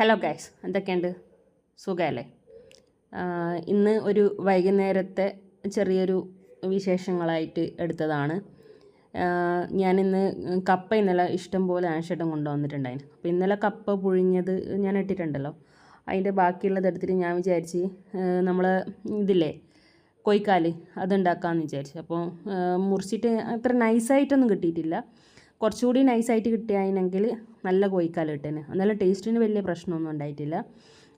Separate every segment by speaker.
Speaker 1: Hello guys എന്തൊക്കെയുണ്ട്? സുഖമല്ലേ? ഇന്ന് ഒരു വൈകുന്നേരത്തെ ചെറിയൊരു വിശേഷങ്ങളായിട്ട് എടുത്തതാണ്. ഞാനിന്ന് കപ്പ ഇന്നലെ ഇഷ്ടം പോലെ ആശേട്ടൻ കൊണ്ടുവന്നിട്ടുണ്ടായിരുന്നു. അപ്പോൾ ഇന്നലെ കപ്പ പുഴിഞ്ഞത് ഞാൻ ഇട്ടിട്ടുണ്ടല്ലോ. അതിന്റെ ബാക്കിയുള്ളത് എടുത്തിട്ട് ഞാൻ വിചാരിച്ച് നമ്മൾ ഇതില്ലേ കൊയ്ക്കാൽ അതുണ്ടാക്കാമെന്ന് വിചാരിച്ചു. അപ്പോൾ മുറിച്ചിട്ട് അത്ര നൈസായിട്ടൊന്നും കിട്ടിയിട്ടില്ല. കുറച്ചുകൂടി നൈസായിട്ട് കിട്ടിയായിരുന്നെങ്കിൽ നല്ല കോഴിക്കാൽ ഇട്ടേനെ എന്നാലും ടേസ്റ്റിന് വലിയ പ്രശ്നമൊന്നും ഉണ്ടായിട്ടില്ല.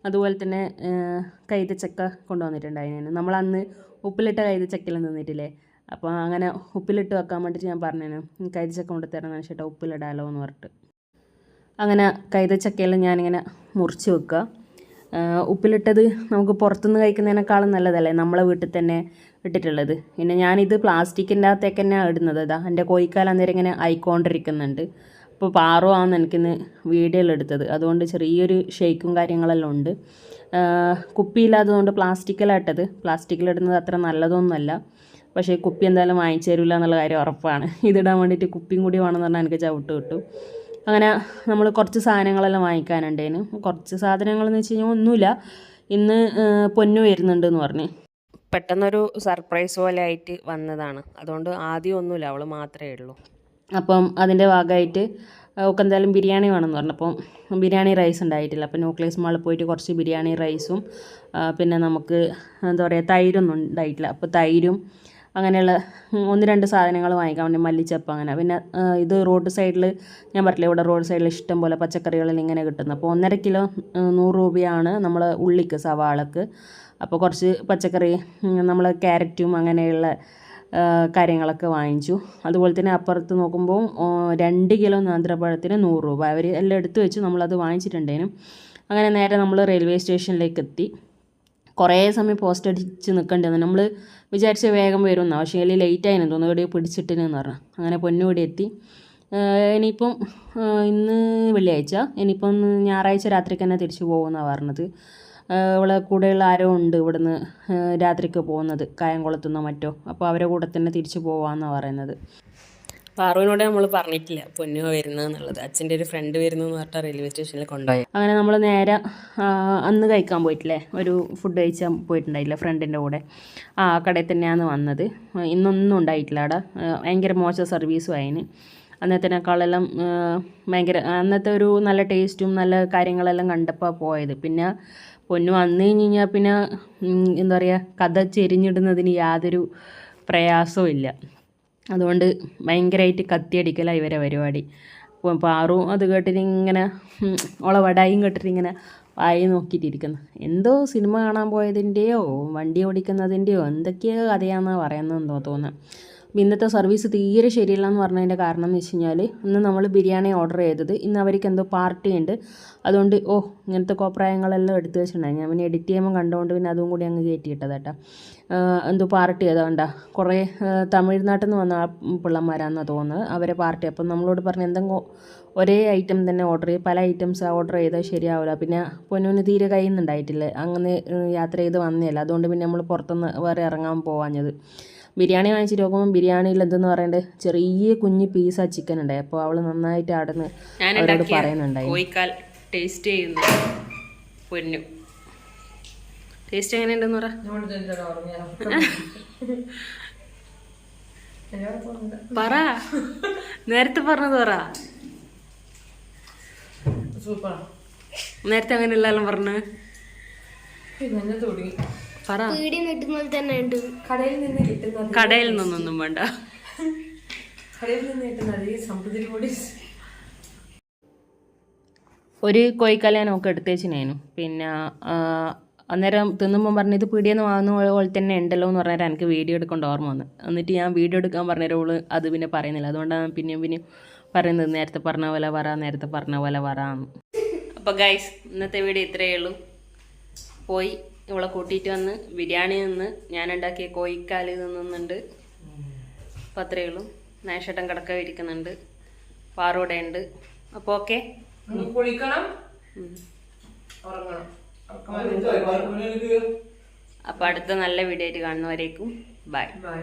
Speaker 1: അതുപോലെ തന്നെ കൈതച്ചക്ക കൊണ്ടുവന്നിട്ടുണ്ടായിരുന്നു നമ്മൾ അന്ന് ഉപ്പിലിട്ട കൈതച്ചക്കയിൽ നിന്നിട്ടില്ലേ? അപ്പോൾ അങ്ങനെ ഉപ്പിലിട്ട് വെക്കാൻ വേണ്ടിയിട്ട് ഞാൻ പറഞ്ഞു കൈതച്ചക്ക കൊണ്ട് തരണം ചേട്ടാ ഉപ്പിലിടാലോ എന്ന് പറഞ്ഞിട്ട്. അങ്ങനെ കൈതച്ചക്കയെല്ലാം ഞാനിങ്ങനെ മുറിച്ച് വെക്കുക. ഉപ്പിലിട്ടത് നമുക്ക് പുറത്തുനിന്ന് കഴിക്കുന്നതിനേക്കാളും നല്ലതല്ലേ? നമ്മളെ വീട്ടിൽ തന്നെ ഇട്ടിട്ടുള്ളത്. പിന്നെ ഞാനിത് പ്ലാസ്റ്റിക്കിന്റെ അകത്തേക്ക് തന്നെയാണ് ഇടുന്നത്. അതാ എന്റെ കോഴിക്കാൽ അന്നേരം ഇങ്ങനെ ആയിക്കൊണ്ടിരിക്കുന്നുണ്ട്. അപ്പോൾ പാറു ആണ് എനിക്കിന്ന് വീഡിയോയിൽ എടുത്തത്. അതുകൊണ്ട് ചെറിയൊരു ഷേക്കും കാര്യങ്ങളെല്ലാം ഉണ്ട്. കുപ്പിയില്ലാത്തതുകൊണ്ട് പ്ലാസ്റ്റിക്കിലാട്ടത് പ്ലാസ്റ്റിക്കിലിടുന്നത് അത്ര നല്ലതൊന്നുമല്ല. പക്ഷേ കുപ്പി എന്തായാലും വാങ്ങിച്ചു തരില്ല എന്നുള്ള കാര്യം ഉറപ്പാണ്. ഇതിടാൻ വേണ്ടിയിട്ട് കുപ്പിയും കൂടി വേണമെന്ന് പറഞ്ഞാൽ എനിക്ക് ചവിട്ട് കിട്ടും. അങ്ങനെ നമ്മൾ കുറച്ച് സാധനങ്ങളെല്ലാം വാങ്ങിക്കാനുണ്ടേനു. കുറച്ച് സാധനങ്ങൾ എന്ന് വെച്ച് കഴിഞ്ഞാൽ ഒന്നുമില്ല. ഇന്ന് പൊന്നു വരുന്നുണ്ട് എന്ന് പറഞ്ഞ്. പെട്ടെന്നൊരു സർപ്രൈസ് പോലെ ആയിട്ട് വന്നതാണ്. അതുകൊണ്ട് ആദ്യം ഒന്നുമില്ല അവൾ മാത്രമേ ഉള്ളൂ. അപ്പം അതിന്റെ ഭാഗമായിട്ട് ഒക്കെ എന്തായാലും ബിരിയാണി വേണമെന്ന് പറഞ്ഞു. അപ്പം ബിരിയാണി റൈസ് ഉണ്ടായിട്ടില്ല. അപ്പം ന്യൂക്ലിയസ് മാളിൽ പോയിട്ട് കുറച്ച് ബിരിയാണി റൈസും പിന്നെ നമുക്ക് എന്താ പറയുക തൈരൊന്നും ഉണ്ടായിട്ടില്ല. അപ്പോൾ തൈരും അങ്ങനെയുള്ള ഒന്ന് രണ്ട് സാധനങ്ങൾ വാങ്ങിക്കാൻ വേണ്ടി മല്ലിച്ചപ്പ് അങ്ങനെ. പിന്നെ ഇത് റോഡ് സൈഡിൽ ഞാൻ പറഞ്ഞില്ല ഇവിടെ റോഡ് സൈഡിൽ ഇഷ്ടം പോലെ പച്ചക്കറികളിൽ ഇങ്ങനെ കിട്ടുന്നത്. അപ്പോൾ ഒന്നര കിലോ നൂറ് രൂപയാണ് നമ്മൾ ഉള്ളിക്ക് സവാളക്ക്. അപ്പോൾ കുറച്ച് പച്ചക്കറി നമ്മൾ ക്യാരറ്റും അങ്ങനെയുള്ള കാര്യങ്ങളൊക്കെ വാങ്ങിച്ചു. അതുപോലെ തന്നെ അപ്പുറത്ത് നോക്കുമ്പോൾ രണ്ട് കിലോ നേന്ത്രപ്പഴത്തിന് നൂറ് രൂപ. അവർ എല്ലാം എടുത്തു വെച്ച് നമ്മളത് വാങ്ങിച്ചിട്ടുണ്ടേനും. അങ്ങനെ നേരെ നമ്മൾ റെയിൽവേ സ്റ്റേഷനിലേക്ക് എത്തി. കുറേ സമയം പോസ്റ്റ് അടിച്ച് നിൽക്കേണ്ടി വന്നു നമ്മൾ വിചാരിച്ച വേഗം വരുമെന്നാണ് പക്ഷേ അതിൽ ലേറ്റ് ആയിരുന്നു തോന്നുന്നു. ഇവിടെ പിടിച്ചിട്ടിനെന്ന് പറഞ്ഞു. അങ്ങനെ പൊന്നുകൂടി എത്തി. ഇനിയിപ്പം ഇന്ന് വെള്ളിയാഴ്ച. ഇനിയിപ്പം ഞായറാഴ്ച രാത്രിക്ക് തന്നെ തിരിച്ചു പോകുമെന്നാണ് പറഞ്ഞത്. ഇവിടെ കൂടെയുള്ള ആരോ ഉണ്ട് ഇവിടുന്ന് രാത്രിക്ക് പോകുന്നത്. കായംകുളത്തുനിന്നോ മറ്റോ. അപ്പോൾ അവരെ കൂടെ തന്നെ തിരിച്ചു പോകാമെന്നാണ് പറയുന്നത്. പാറുവിനോട് നമ്മൾ പറഞ്ഞിട്ടില്ല. പൊന്നു വരുന്നതെന്നുള്ളത് അച്ഛന്റെ ഒരു ഫ്രണ്ട് വരുന്നു എന്ന് പറഞ്ഞിട്ട് റെയിൽവേ സ്റ്റേഷനിൽ കൊണ്ടുപോയി. അങ്ങനെ നമ്മൾ നേരെ അന്ന് കഴിക്കാൻ പോയിട്ടില്ലേ? ഒരു ഫുഡ് കഴിച്ചാൽ പോയിട്ടുണ്ടായില്ല ഫ്രണ്ടിന്റെ കൂടെ. ആ കടയിൽ തന്നെയാണ് വന്നത്. ഇന്നൊന്നും ഉണ്ടായിട്ടില്ല അവിടെ. ഭയങ്കര മോശം സർവീസും അതിന് അന്നത്തേനേക്കാളെല്ലാം ഭയങ്കര അന്നത്തെ ഒരു നല്ല ടേസ്റ്റും നല്ല കാര്യങ്ങളെല്ലാം കണ്ടപ്പോൾ പോയത്. പിന്നെ പൊന്നു വന്നു കഴിഞ്ഞ് കഴിഞ്ഞാൽ പിന്നെ എന്താ പറയുക കഥ ചെരിഞ്ഞിടുന്നതിന് യാതൊരു പ്രയാസവും ഇല്ല. അതുകൊണ്ട് ഭയങ്കരമായിട്ട് കത്തിയടിക്കലാണ് ഇവരെ പരിപാടി. അപ്പോൾ പാറും അത് കേട്ടിട്ട് ഇങ്ങനെ ഓളെ വടായും കേട്ടിട്ട് ഇങ്ങനെ വായി നോക്കിയിട്ടിരിക്കുന്നു. എന്തോ സിനിമ കാണാൻ പോയതിന്റെയോ വണ്ടി ഓടിക്കുന്നതിന്റെയോ എന്തൊക്കെയോ കഥയാണെന്നാണ് പറയുന്നതെന്നോ തോന്നുന്നത് ഇന്നത്തെ സർവീസ് തീരെ ശരിയല്ല എന്ന് പറഞ്ഞതിന്റെ കാരണം എന്ന് വെച്ച് കഴിഞ്ഞാൽ ഇന്ന് നമ്മൾ ബിരിയാണി ഓർഡർ ചെയ്തത്. ഇന്ന് അവർക്ക് എന്തോ പാർട്ടി ഉണ്ട്. അതുകൊണ്ട് ഓ ഇങ്ങനത്തെ കോപ്രായങ്ങളെല്ലാം എടുത്തു വെച്ചിട്ടുണ്ടായി. ഞാൻ പിന്നെ എഡിറ്റ് ചെയ്യുമ്പോൾ കണ്ടുകൊണ്ട് പിന്നെ അതും കൂടി അങ്ങ് കയറ്റിയിട്ടത് കേട്ടോ എന്തോ പാർട്ടി ഏതാണ്ടാ കുറേ തമിഴ്നാട്ടിൽ നിന്ന് വന്ന പിള്ളമാരാണെന്നാണ് തോന്നുന്നത്. അവരെ പാർട്ടി അപ്പം നമ്മളോട് പറഞ്ഞ് എന്തെങ്കിലും ഒരേ ഐറ്റം തന്നെ ഓർഡർ ചെയ്യും. പല ഐറ്റംസ് ഓർഡർ ചെയ്താൽ ശരിയാവില്ല പിന്നെ പൊന്നുവിന് തീരെ കഴിയുന്നുണ്ടായിട്ടില്ല അങ്ങനെ ഉം, യാത്ര ചെയ്ത് വന്നതല്ല അതുകൊണ്ട് പിന്നെ നമ്മൾ പുറത്തുനിന്ന് വേറെ ഇറങ്ങാൻ പോവാഞ്ഞത്. ബിരിയാണി വാങ്ങിച്ചിട്ട് നോക്കുമ്പോൾ ബിരിയാണിയിൽ എന്തെന്ന് പറയണ്ടത് ചെറിയ കുഞ്ഞ് ആ ചിക്കൻ ഉണ്ട് അപ്പോൾ അവൾ നന്നായിട്ട് അടന്ന് അവരോട് പറയുന്നുണ്ടായി. കോഴിക്കാൽ ടേസ്റ്റ് ചെയ്യുന്നു പൊന്നു. ടേസ്റ്റ് എങ്ങനെയുണ്ടെന്ന് പറ. പറ. നേരത്തെ പറഞ്ഞത് പറ.
Speaker 2: സൂപ്പർ
Speaker 1: നേരത്തെ അങ്ങനെയല്ലെല്ലാം പറഞ്ഞു.
Speaker 2: പിന്നെ തുടങ്ങി.
Speaker 1: പറ.
Speaker 3: പീടി കിട്ടുന്നത് തന്നെ ഉണ്ട്.
Speaker 2: കടയിൽ നിന്ന് കിട്ടുന്നത്
Speaker 1: കടയിൽ നിന്നൊന്നും വേണ്ട.
Speaker 2: കടയിൽ നിന്ന് കിട്ടുന്നത് ഈ സമൃദ്ധി കൂടി.
Speaker 1: ഒരു കോഴിക്കാല ഞാൻ നമുക്ക് എടുത്തേച്ചിനേനു പിന്നെ അന്നേരം തിന്നുമ്പോൾ പറഞ്ഞു ഇത് പീടിയെന്ന് വാങ്ങുന്ന പോലെ തന്നെ ഉണ്ടല്ലോ എന്ന് പറഞ്ഞാൽ എനിക്ക് വീഡിയോ എടുക്കേണ്ട ഓർമ്മ വന്നു. എന്നിട്ട് ഞാൻ വീഡിയോ എടുക്കാൻ പറഞ്ഞ ഓൾ അത് പിന്നെ പറയുന്നില്ല. അതുകൊണ്ടാണ് പിന്നെയും പിന്നെ പറയുന്നത് നേരത്തെ പറഞ്ഞ പോലെ വര നേരത്തെ പറഞ്ഞ പോലെ വരാന്ന് അപ്പോൾ ഗൈസ് ഇന്നത്തെ വീഡിയോ ഇത്രയേ ഉള്ളൂ. പോയി. ഇവളെ കൂട്ടിയിട്ട് വന്ന് ബിരിയാണി നിന്ന് ഞാൻ ഉണ്ടാക്കിയ കോഴിക്കാൽ തിന്നുന്നുണ്ട്. അപ്പോൾ അത്രയേ ഉള്ളൂ. കിടക്ക ഇരിക്കുന്നുണ്ട്. പാറൂടെ ഉണ്ട്. അപ്പോൾ ഓക്കെ.
Speaker 2: കുളിക്കണം. ഉറങ്ങണം.
Speaker 1: അപ്പോൾ അടുത്ത നല്ല വീഡിയോ ആയിട്ട് കാണുന്നവരേക്കും. Bye
Speaker 2: bye